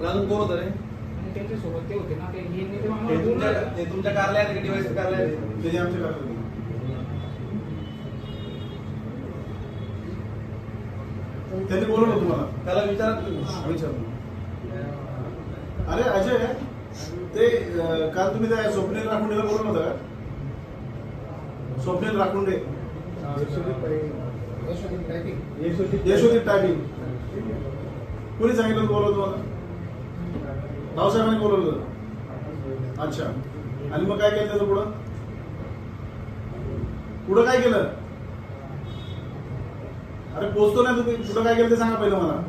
अजून कोण होतं रे त्यांच्यासोबत ते होते ना ते हे नेते तुमच्या बोलले. ते तुमच्या कार्यालयात डिवाइस कार्यालयात त्याचे आमचे कागद. त्यांनी बोलवलं तुम्हाला त्याला विचारा तुम्ही. विचारलं अरे अजय ते अं, काल तुम्ही त्या स्वप्नील राखुंडेला बोलवलं होतं का स्वप्नील राखुंडे यशोदी टायपिंग. यशोदी टायपिंग कोणी सांगितलं बोलवलं तुम्हाला भाऊसाहेबांनी बोलवलं. अच्छा आणि मग काय केलं त्याचं पुढं पुढं काय केलं अरे पोचतो नाही तुम्ही पुढं काय केलं ते सांगा पहिलं मला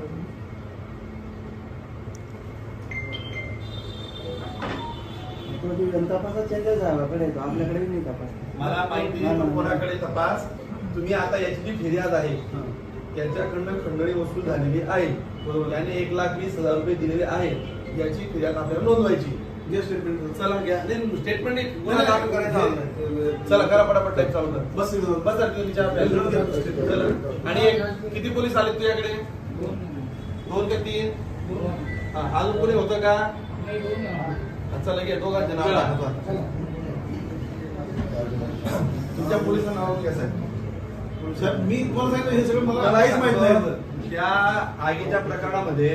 तपासात चेंजेस झाला आपल्याकडे नाही तपास मला माहिती नाही. कोणाकडे तपास तुम्ही आता याची जी फिर्याद आहे त्यांच्याकडनं खंडणी वसूल झालेली आहे बरोबर. त्याने एक लाख वीस हजार रुपये दिलेले आहेत याची फिर्याद आपल्याला नोंदवायची. जे स्टेटमेंट चला घ्या. स्टेटमेंट नाही. चला करा पटापट टाईप चालू कर. बस. बस. आणि किती पोलीस आले तुझ्याकडे? दोन का तीन. हा अजून कोणी होतं का? चला घे दोघांचे नाव. तुमच्या पोलिसांचं नाव कसं आहे साहेब, मी तुम्हाला सांगितलं हे सगळं मला काहीच माहीत नाही. त्या आगीच्या प्रकरणामध्ये.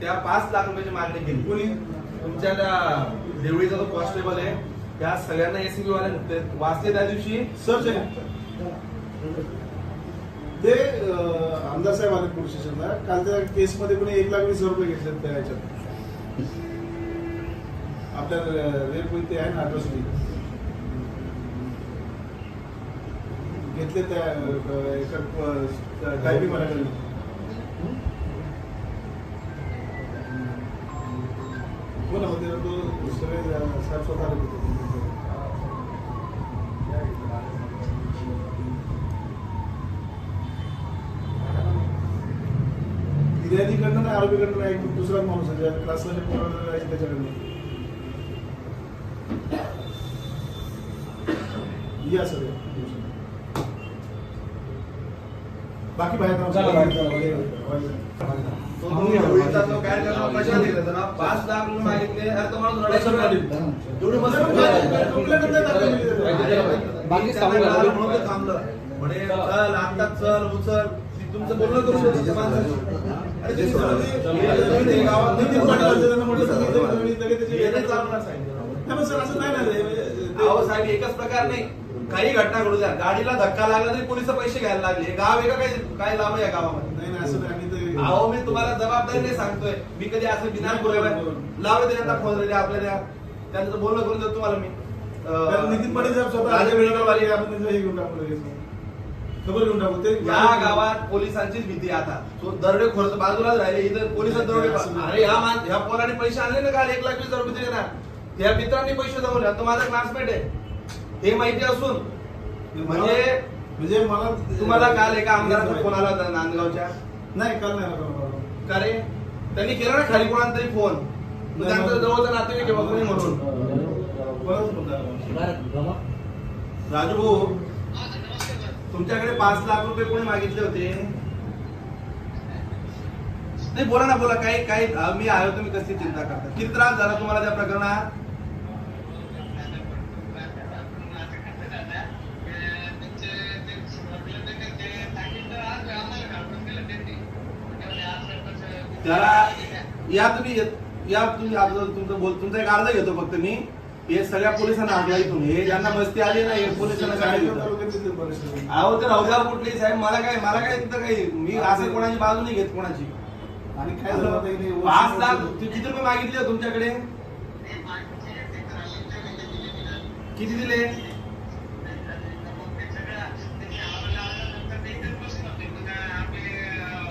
त्या पाच लाख रुपयाची मागणी केली. कोणी? तुमच्या त्या देवळीचा जो कॉन्स्टेबल आहे त्या सगळ्यांना एसीबी वाले वाचले त्या दिवशी सर ते आमदार साहेब आले पोलीस स्टेशनला काल त्या केसमध्ये कोणी एक लाख वीस रुपये घेतले त्या ह्याच्यात आपल्या रेप ते आहे ना अड्रेसली घेतले त्या अं, एका टायपिंग वाल्याकडे हो ना. फिर्यादीकडनं नाही दुसरा माणूस आहे क्लासमध्ये पोराला आहे त्याच्याकडनं या सगळे बाकी बाहेर पाच लाख मागितले बाकी थांबलं म्हणे चल आता चल उचल तुमचं बोलणं करू ते गावात साहेब. एकच प्रकार नाही काही घटना घडू द्या गाडीला धक्का लागला तरी पोलीस पैसे घ्यायला लागले गाव आहे का काय काय लाभ या गावामध्ये नाही नाही असं नाही आम्ही ते- अहो मी तुम्हाला जबाबदारीने सांगतोय. मी कधी असं बिना बोलायला लावे दे त्यांना फोन रे आपल्या द्या त्यांचं बोलणं करून देतो तुम्हाला मी. नितीन पाटील साहेब स्वतः हे घेऊन टाकू लगेच. खबर घेऊन टाकू ते. या गावात पोलिसांचीच भीती आता. तो दरोडे खोरत बाजूलाच राहिले. इथं पोलिसात दरोडे अरे ह्या मान ह्या पोराने पैसे आणले ना काल? एक लाख वीस हजार रुपये दिले ना. त्या मित्रांनी पैसे जमवले. आता माझा क्लासमेट आहे. हे माहिती असून. म्हणजे म्हणजे मला तुम्हाला काल एका आमदाराचा फोन आला होता नांदगावच्या. नाही काल नाही मला. का रे? त्यांनी केला ना खाली कोणाला तरी फोन. मग त्यांचा जवळचा नातेवाईक आहे बा कोणी म्हणून. कोणाचा फोन आला? राजू भाऊ तुमच्याकडे पाच लाख रुपये कोणी मागितले होते? नाही बोला ना बोला. काही काही अं, मी आहे तुम्ही कसली चिंता करता? किती त्रास झाला तुम्हाला त्या प्रकरणात? त्याला या तुम्ही या तुम्ही तुमचं बोल तुमचा एक अर्ज घेतो फक्त मी. हे सगळ्या पोलिसांना हाकला इथून हे ज्यांना मस्ती आली ना हे पोलिसांना काय. अहो ते राहुल्या कुठली? साहेब मला काय मला काय तिथं काही मी असं कोणाची बाजू नाही घेत कोणाची. आणि काय पाच लाख ते किती रुपये मागितले तुमच्याकडे? किती दिले?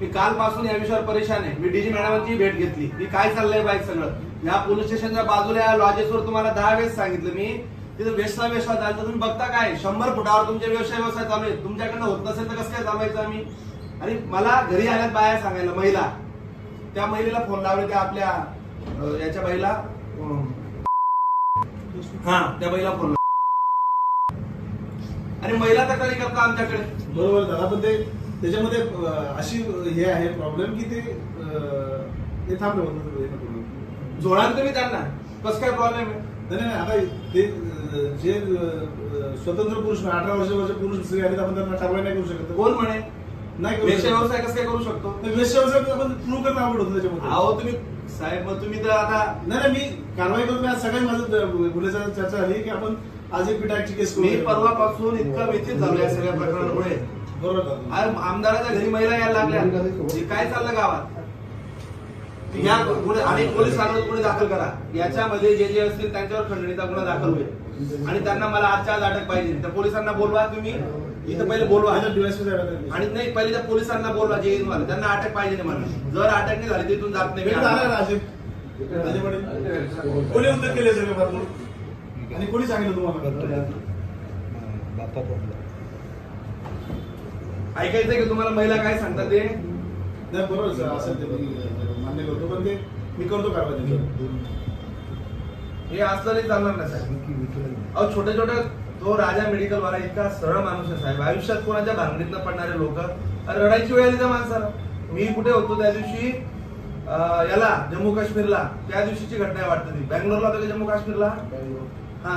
मी कालपासून या विषयावर परेशान आहे. मी डीजी मॅडमांची भेट घेतली. मी काय चाललंय बाईक सगळं? या पोलीस स्टेशनच्या बाजूला या लॉजेसवर तुम्हाला दहा वेळेस सांगितलं मी. तिथं वेसला वेसला झालं. तुम्ही बघता काय? शंभर फुटावर तुमचे व्यवसाय व्यवसाय चालू आहे तुमच्याकडनं होत नसेल तर कसं काय चालवायचं आम्ही? आणि मला घरी आल्यात बाया सांगायला महिला. त्या महिलेला फोन लावले त्या आपल्या याच्या बाईला हा त्या बाईला फोन आणि महिला तक्रारी करता आमच्याकडे. बरोबर दादा पण ते त्याच्यामध्ये अशी हे आहे प्रॉब्लेम की ते ते थांबले होत जोडाल तुम्ही त्यांना कसं काय प्रॉब्लेम आहे? नाही आता ते जे स्वतंत्र पुरुष अठरा वर्षाचे पुरुष स्त्री आहेत आपण त्यांना कारवाई नाही करू शकत. कोण म्हणे? नाही. व्यवसाय कसं काय करू शकतो? व्यवसाय आपण प्रूव्ह करणं आवड होतं त्याच्यामध्ये. अहो तुम्ही साहेब मग तुम्ही तर आता नाही नाही मी कारवाई करून आज सगळ्यात माझं गुन्ह्याचा चर्चा झाली की आपण आज एक पिटाची केस करू मी परवापासून इतका व्यथित झालो या सगळ्या प्रकरणामुळे. बरोबर. आमदाराच्या घरी महिला यायला लागल्या. हे काय चाललं गावात? या गुन्हे आणि पोलिसांवर गुन्हे दाखल करा. याच्यामध्ये जे जे असतील त्यांच्यावर खंडणीचा गुन्हा दाखल होईल. आणि त्यांना मला आजच्या आज अटक पाहिजे. त्या पोलिसांना बोलवा तुम्ही. इथं पहिले बोलवा. आणि नाही पहिले त्या पोलिसांना बोलवा जे मला त्यांना अटक पाहिजे नाही मला जर अटक नाही झाली तिथून जात नाही. कोणी उद्योग केले सगळे भरपूर. आणि कोणी सांगितलं तुम्हाला? ऐकायचंय की तुम्हाला महिला काय सांगतात ते? नाही बरोबर सर. असेल ते मी मान्य करतो पण ते मी करतो कारवाई त्याच्यावर हे असलं नाही चालणार ना साहेब? अहो छोटे छोटे तो राजा मेडिकल वाला इतका सरळ माणूस आहे साहेब. आयुष्यात कोणाच्या भांगडीतनं पडणारे लोक? अरे रडायची वेळ आली त्या माणसाला? मी कुठे होतो त्या दिवशी? अं, याला जम्मू काश्मीरला त्या दिवशीची घटना आहे वाटतं ती. बँगलोरला होतं का जम्मू काश्मीरला हा.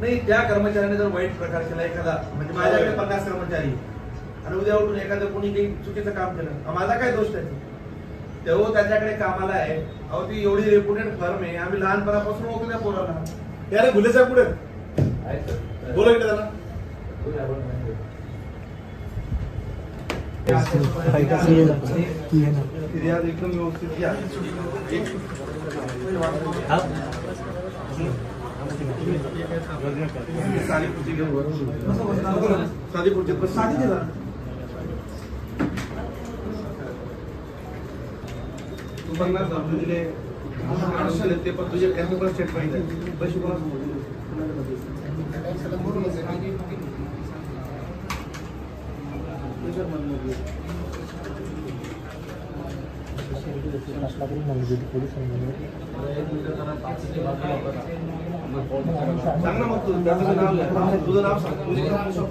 नाही त्या कर्मचाऱ्याने जर वाईट प्रकार केला एखादा म्हणजे माझ्याकडे पन्नास कर्मचारी आणि उद्या उठून एखादं कोणी काही चुकीचं काम केलं. अं, माझा काय दोष त्याचा? तेव्हा त्याच्याकडे कामाला आहे. अहो ती एवढी रेप्युटेड फर्म आहे. आम्ही लहानपणापासून ओळखू त्या पोराला. यारे गुले साहेब कुठे? बोला इकडे त्याला फिर्याद एकदम व्यवस्थित घ्या साधी खुर्ची घेऊ साधी खुर्ची बस साधी दे ना. तू पन्नास हजार दिले आठशे ते पण तुझे त्यांनी पण सेट पाहिजे पैसे कोणाला सांग ना मग तू त्याचं नाव लिह. तुझं नाव सांग तुझं नाव सांग.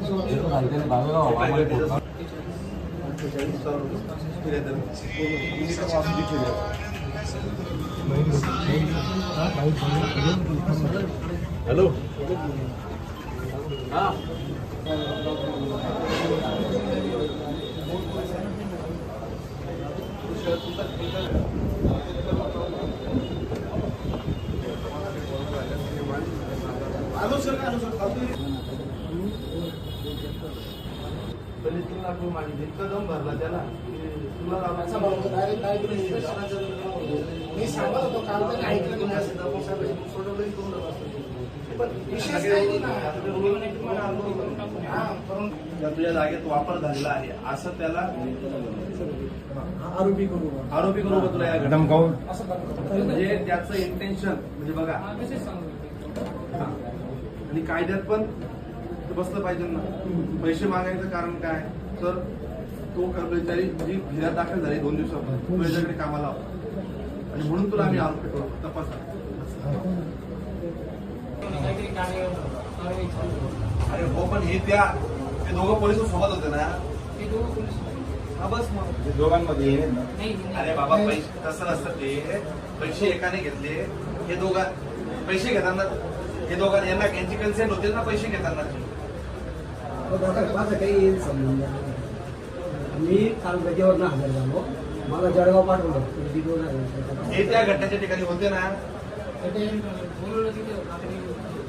अठ्ठेचाळीस चालू. फिर्याद आहे. हॅलो आलो सर आलो सर फालतू पहिले तीन लाख रुपये मागितले इतका दम भरला त्याला की तुला असं लावा. म्हणतो, direct काय केलं नाही. मी सांगत होतो काल तर नाही ऐकलं तुम्ही असं. सोडवलंही करून टाका. पण विशेष काही नाही ना. करून त्या तुझ्या जागेत वापर झालेला आहे असं त्याला आरोपी करू आरोपी करू तुला या म्हणजे त्याचं इंटेन्शन म्हणजे बघा. आणि कायद्यात पण ते बसलं पाहिजे ना. पैसे मागायचं कारण काय? तर तो कर्मचारी जी फिर्याद दाखल झाली दोन दिवसापूर्वी तो याच्याकडे कामाला आणि म्हणून तुला आम्ही आरोपी करू. तपासा. अरे हो पण हे त्या ते दोघं पोलीस सोबत होते ना? ते दोघं पोलीस हा बस मग. दोघांमध्ये. अरे बाबा पैसे तसं नसतं ते. पैसे एकाने घेतले. हे दोघा पैसे घेताना हे दोघां यांना यांची कन्सेंट होते ना पैसे घेताना? माझं काही येईल घ्या. मी काल गजेवर हजर झालो. मला जळगाव पाठवलं. हे त्या घटनेच्या ठिकाणी होते ना?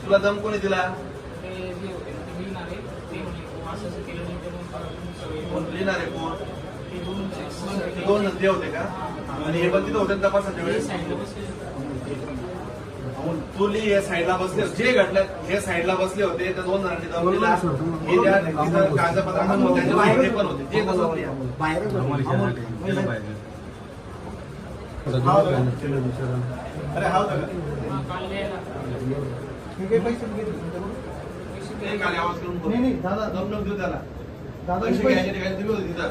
तुला दम कोणी दिला? लिहिणारे. ते म्हणे, "हो, असं असं केलं नाही तर मग तुम्ही सगळे कोण? लिहिणार आहे कोण दोन नंदी होते का? आणि हे पण तिथे होते तपासाच्या वेळेस? साईडला बसले मग तू लिही हे साईडला बसले जे घडलं हे साईडला बसले होते. त्या दोन जणांनी दम दिला हे त्या तिथं कागदपत्रामध्ये त्याचे माहिती पण होते. ते तसंच लिहा. बाहेर हा होता का? अरे हा होता का? दादा. दम नको देऊ त्याला दादा, तुम्ही होते तिथं.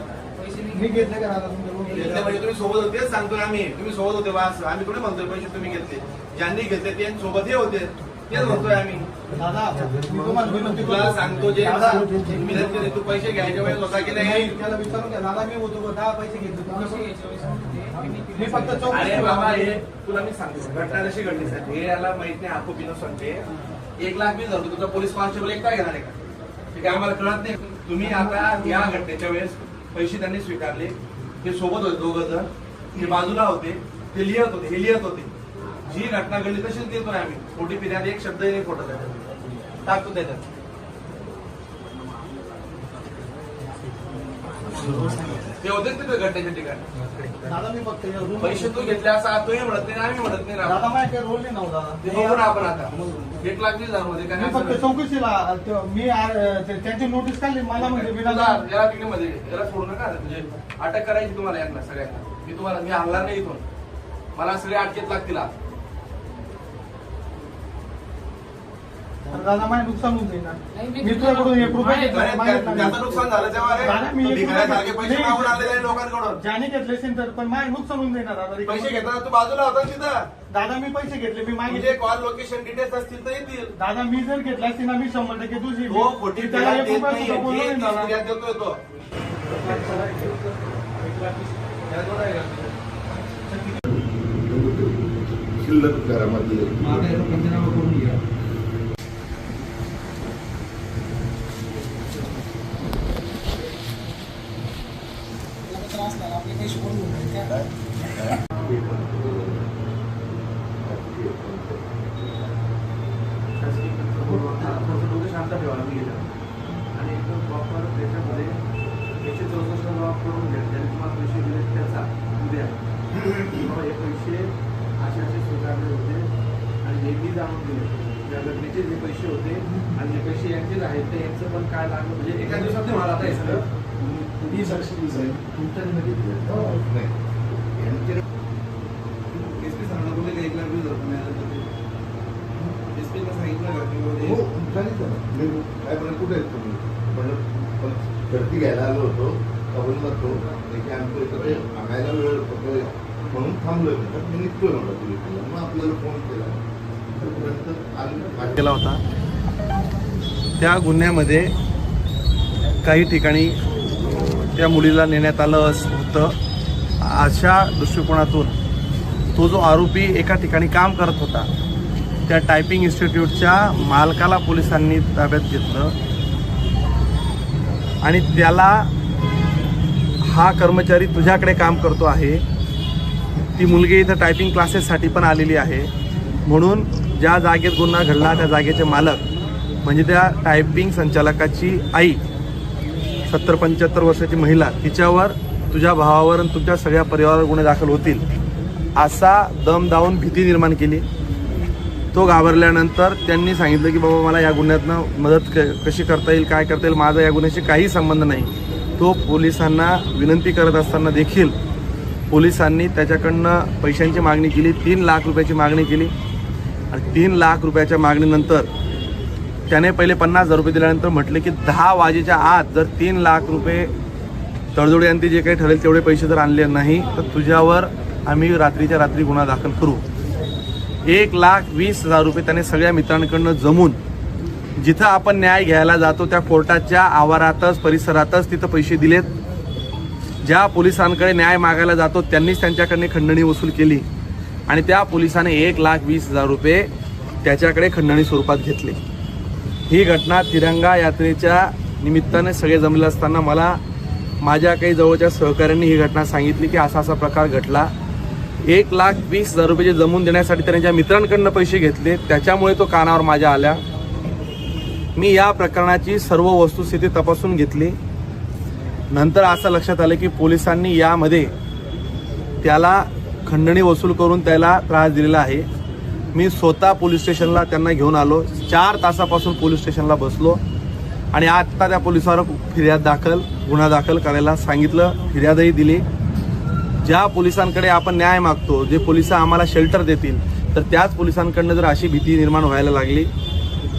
मी घेतले का घेतले म्हणजे तुम्ही सोबत होते तेच सांगतोय आम्ही. तुम्ही सोबत होते वास आम्ही थोडे म्हणतोय पैसे तुम्ही घेतले? ज्यांनी घेतले ते सोबत हे होते. तेच म्हणतोय आम्ही. मी तुला. सांगतो जे नाही, तू पैसे घ्यायच्या वेळेस होता की नाही? त्याला विचारून घ्या. दादा मी होतो? दहा पैसे घेतले. "मी- मी फक्त अरे. बाबा हे तुला मी सांगतो. घटना कशी घडली साहेब हे याला माहीत नाही आखो बिनो सांगते एक लाख वीस हजार तुझा पोलीस कॉन्स्टेबल एक काय घेणार आहे का? आम्हाला कळत नाही. तुम्ही आता या घटनेच्या वेळेस पैसे त्यांनी स्वीकारले. हे सोबत होते दोघं जण ते बाजूला होते. ते लिहत होते. हे लिहत होते. जी घटना घडली तशीच देतोय आम्ही. खोटी पिण्यात एक शब्दही नाही फोटो त्याच्यात. टाकतो त्याच्यात. ते होतेच तिथे घटनेच्या ठिकाणी. पैसे तू घेतले असं तोही म्हणत नाही आम्ही म्हणत नाही दादा. माझ्या रोल नाही नव्हता ना आपण आता. एक लाख वीस हजारमध्ये काय फक्त चौकशीला मी त्यांची नोटीस काढली मला म्हणजे याला तिकडे मध्ये याला सोडू नका. म्हणजे अटक करायची तुम्हाला यांना सगळ्यांना. मी तुम्हाला मी हलणार नाही इथून. मला सगळे अटकेत लागतील आज. दादा माझे नुकसान होऊन जाईल ना. मी मी तुझ्याकडून एक रुपया घेतला, अरे, मागितला त्या- नाही. त्याचं नुकसान झालं तेव्हा दादा, मी एक भिकाऱ्यासारखे रुपया- पैसे नाही. मागून आलेले आहे लोकांकडून. ज्याने घेतले असेल तर पण माझे नुकसान होऊन जाईल ना दादा. पैसे घेताना तू बाजूला होता तिथं? दादा मी पैसे घेतले मी मागितले. कॉल लोकेशन डिटेल्स असतील तर येतील. दादा मी जर घेतला असते ना मी शंभर टक्के तुझी तो खोटी त्याला फिर्याद एक देत रुपया नाही सुद्धा बोललो जे नाही ती दादा. फिर्याद देतोय तो. शिल्लक घरामध्ये. डोकं शांत ठेवा मी गेल्यावर. आणि एकदम प्रॉपर त्याच्यामध्ये एकशे चौसष्ट लॉक करून घ्या ज्याने तुम्हाला पैसे दिले त्याचा उद्या बाबा हे पैसे असे असे स्वीकारले होते आणि हे मी जाणून या घटनेचे जे पैसे होते आणि जे पैसे यांचेच आहेत ते यांचं पण काय लागलं? म्हणजे एका दिवसात नाही मला आता हे सगळं ही. साक्षी साहेब तुमच्या एस पी सांगणार एक लाख वीस रुपये मिळाले एस पीला सांगितलं हो काय म्हणत कुठे आहेत तुम्ही? पण गर्दी घ्यायला आलो होतो कबूल करतो की आमचं इकडे आणायला वेळ होतोय म्हणून थांबलोय म्हणतात मी निघतोय म्हणलं पोलिसाला मग आपल्याला फोन केला. केला होता. त्या गुन्ह्यामध्ये काही ठिकाणी त्या मुलीला नेण्यात आलं होतं. अशा दृष्टिकोनातून तो जो आरोपी एका ठिकाणी काम करत होता त्या टायपिंग इन्स्टिट्यूटच्या मालकाला पोलिसांनी ताब्यात घेतलं. आणि त्याला हा कर्मचारी तुझ्याकडे काम करतो आहे. ती मुलगी इथं टायपिंग क्लासेससाठी पण आलेली आहे. म्हणून ज्या जागेत गुन्हा घडला त्या जागेचे मालक म्हणजे त्या टायपिंग संचालकाची आई सत्तर पंच्याहत्तर वर्षाची महिला तिच्यावर तुझ्या भावावर आणि तुमच्या सगळ्या परिवारावर गुन्हे दाखल होतील असा दम दावून भीती निर्माण केली. तो घाबरल्यानंतर त्यांनी सांगितलं की बाबा मला या गुन्ह्यातनं मदत क कशी करता येईल काय करता येईल माझा या गुन्ह्याशी काही संबंध नाही. तो पोलिसांना विनंती करत असताना देखील पोलिसांनी त्याच्याकडनं पैशांची मागणी केली तीन लाख रुपयाची मागणी केली. आणि तीन लाख रुपयाच्या मागणीनंतर त्याने पहिले पन्नास हजार रुपये दिल्यानंतर म्हटले की दहा वाजेच्या आत जर तीन लाख रुपये तडजोडी जे काही ठरेल तेवढे पैसे जर आणले नाही तर तुझ्यावर आम्ही रात्रीच्या रात्री गुन्हा दाखल करू. एक लाख वीस हजार रुपये त्याने सगळ्या मित्रांकडनं जमून जिथं आपण न्याय घ्यायला जातो त्या कोर्टाच्या आवारातच परिसरातच तिथं पैसे दिलेत. ज्या पोलिसांकडे न्याय मागायला जातो त्यांनीच त्यांच्याकडे खंडणी वसूल केली. आणि त्या पोलिसाने एक लाख वीस हजार रुपये त्याच्याकडे खंडणी स्वरूपात घेतले. ही घटना तिरंगा यात्रेच्या निमित्ताने सगळे जमले असताना मला माझ्या काही जवळच्या सहकाऱ्यांनी ही घटना सांगितली की असा असा प्रकार घडला. एक लाख वीस हजार रुपये जमून देण्यासाठी त्यांच्या ज्या मित्रांकडनं पैसे घेतले त्याच्यामुळे तो कानावर माझ्या आल्या. मी या प्रकरणाची सर्व वस्तुस्थिती तपासून घेतली. नंतर असं लक्षात आलं की पोलिसांनी यामध्ये त्याला खंडणी वसूल करून त्याला त्रास दिलेला आहे. मी स्वतः पोलीस स्टेशनला त्यांना घेऊन आलो. चार तासापासून पोलीस स्टेशनला बसलो. आणि आत्ता त्या पोलिसावर फिर्याद दाखल गुन्हा दाखल करायला सांगितलं. फिर्यादही दिली. ज्या पोलिसांकडे आपण न्याय मागतो जे पोलीस आम्हाला शेल्टर देतील तर त्याच पोलिसांकडनं जर अशी भीती निर्माण व्हायला लागली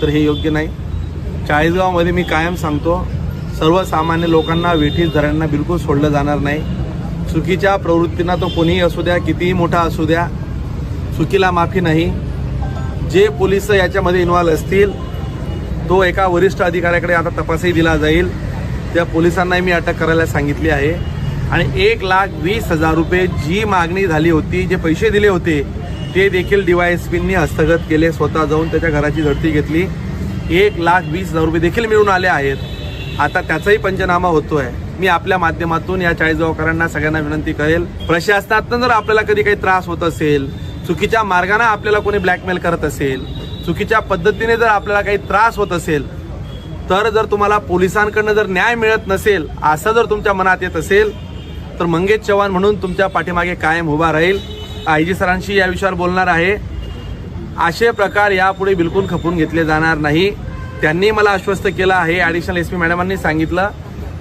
तर हे योग्य नाही. चाळीसगावमध्ये मी कायम सांगतो सर्वसामान्य लोकांना वेठीस धरांना बिलकुल सोडलं जाणार नाही. चुकीच्या प्रवृत्तींना तो कोणीही असू द्या कितीही मोठा असू द्या चुकीला माफी नाही. जे पोलीस याच्यामध्ये इन्व्हॉल्व असतील तो एका वरिष्ठ अधिकाऱ्याकडे आता तपासही दिला जाईल. त्या पोलिसांनाही मी अटक करायला सांगितली आहे. आणि एक लाख वीस हजार रुपये जी मागणी झाली होती जे पैसे दिले होते ते देखील डीवायएसपींनी हस्तगत केले स्वतः जाऊन त्याच्या घराची झडती घेतली. एक लाख वीस हजार रुपये देखील मिळून आले आहेत. आता त्याचाही पंचनामा होतो आहे मी आपल्या माध्यमातून या चाळीसगावकरांना सगळ्यांना विनंती करेल. प्रशासनातनं जर आपल्याला कधी काही त्रास होत असेल चुकीच्या मार्गाने आपल्याला कोणी ब्लॅकमेल करत असेल चुकीच्या पद्धतीने जर आपल्याला काही त्रास होत असेल तर जर तुम्हाला पोलिसांकडनं जर न्याय मिळत नसेल असं जर तुमच्या मनात येत असेल तर मंगेश चव्हाण म्हणून तुमच्या पाठीमागे कायम उभा राहील. आय जी सरांशी या विषयावर बोलणार आहे. असे प्रकार यापुढे बिलकुल खपून घेतले जाणार नाही. त्यांनी मला आश्वस्त केलं आहे. ॲडिशनल एस पी मॅडमांनी सांगितलं.